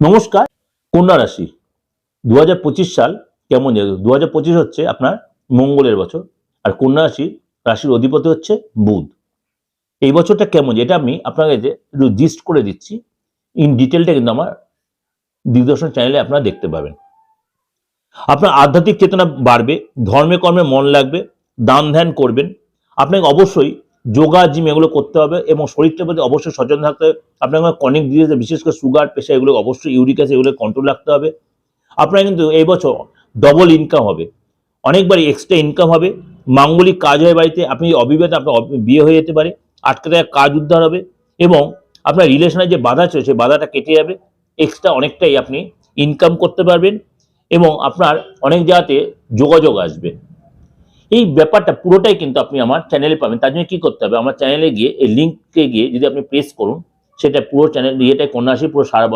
নমস্কার, কন্যা রাশি। দু হাজার পঁচিশ সাল কেমন যাবে দু হচ্ছে আপনার মঙ্গলের বছর, আর কন্যা রাশি, রাশির অধিপতি হচ্ছে বুধ। এই বছরটা কেমন এটা আমি আপনাকে একটু জিস্ট করে দিচ্ছি। ইন ডিটেলটা কিন্তু আমার দিগদর্শন চ্যানেলে আপনারা দেখতে পাবেন। আপনার আধ্যাত্মিক চেতনা বাড়বে, ধর্মে কর্মে মন লাগবে, দান ধ্যান করবেন। আপনাকে অবশ্যই যোগা, জিম, এগুলো করতে হবে এবং শরীরটার প্রতি অবশ্যই সচেতন থাকতে হবে। আপনাকে কনিক ডিজিজ বিশেষ করে সুগার প্রেশার এগুলো অবশ্যই ইউরিক অ্যাসিড এগুলো কন্ট্রোল রাখতে হবে। আপনার কিন্তু এই বছর ডবল ইনকাম হবে। অনেকবারই এক্সট্রা ইনকাম হবে। মাঙ্গলিক কাজ হয় বাড়িতে, আপনি অবিবাহিত, আপনার বিয়ে হয়ে যেতে পারে। আটকে থাকা কাজ উদ্ধার হবে এবং আপনার রিলেশনের যে বাধা ছিল, সেই বাধাটা কেটে যাবে। এক্সট্রা অনেকটাই আপনি ইনকাম করতে পারবেন এবং আপনার অনেক জায়গাতে যোগাযোগ আসবে। এই ব্যাপারটা পুরোটাই কিন্তু আপনি আমার চ্যানেলে পাবেন। তার জন্য কি করতে হবে? আমার চ্যানেলে গিয়ে, এই লিঙ্কে গিয়ে যদি আপনি প্রেস করুন, সেটা পুরো চ্যানেল ইয়েটাই কন্যাশ্রী পুরো সারা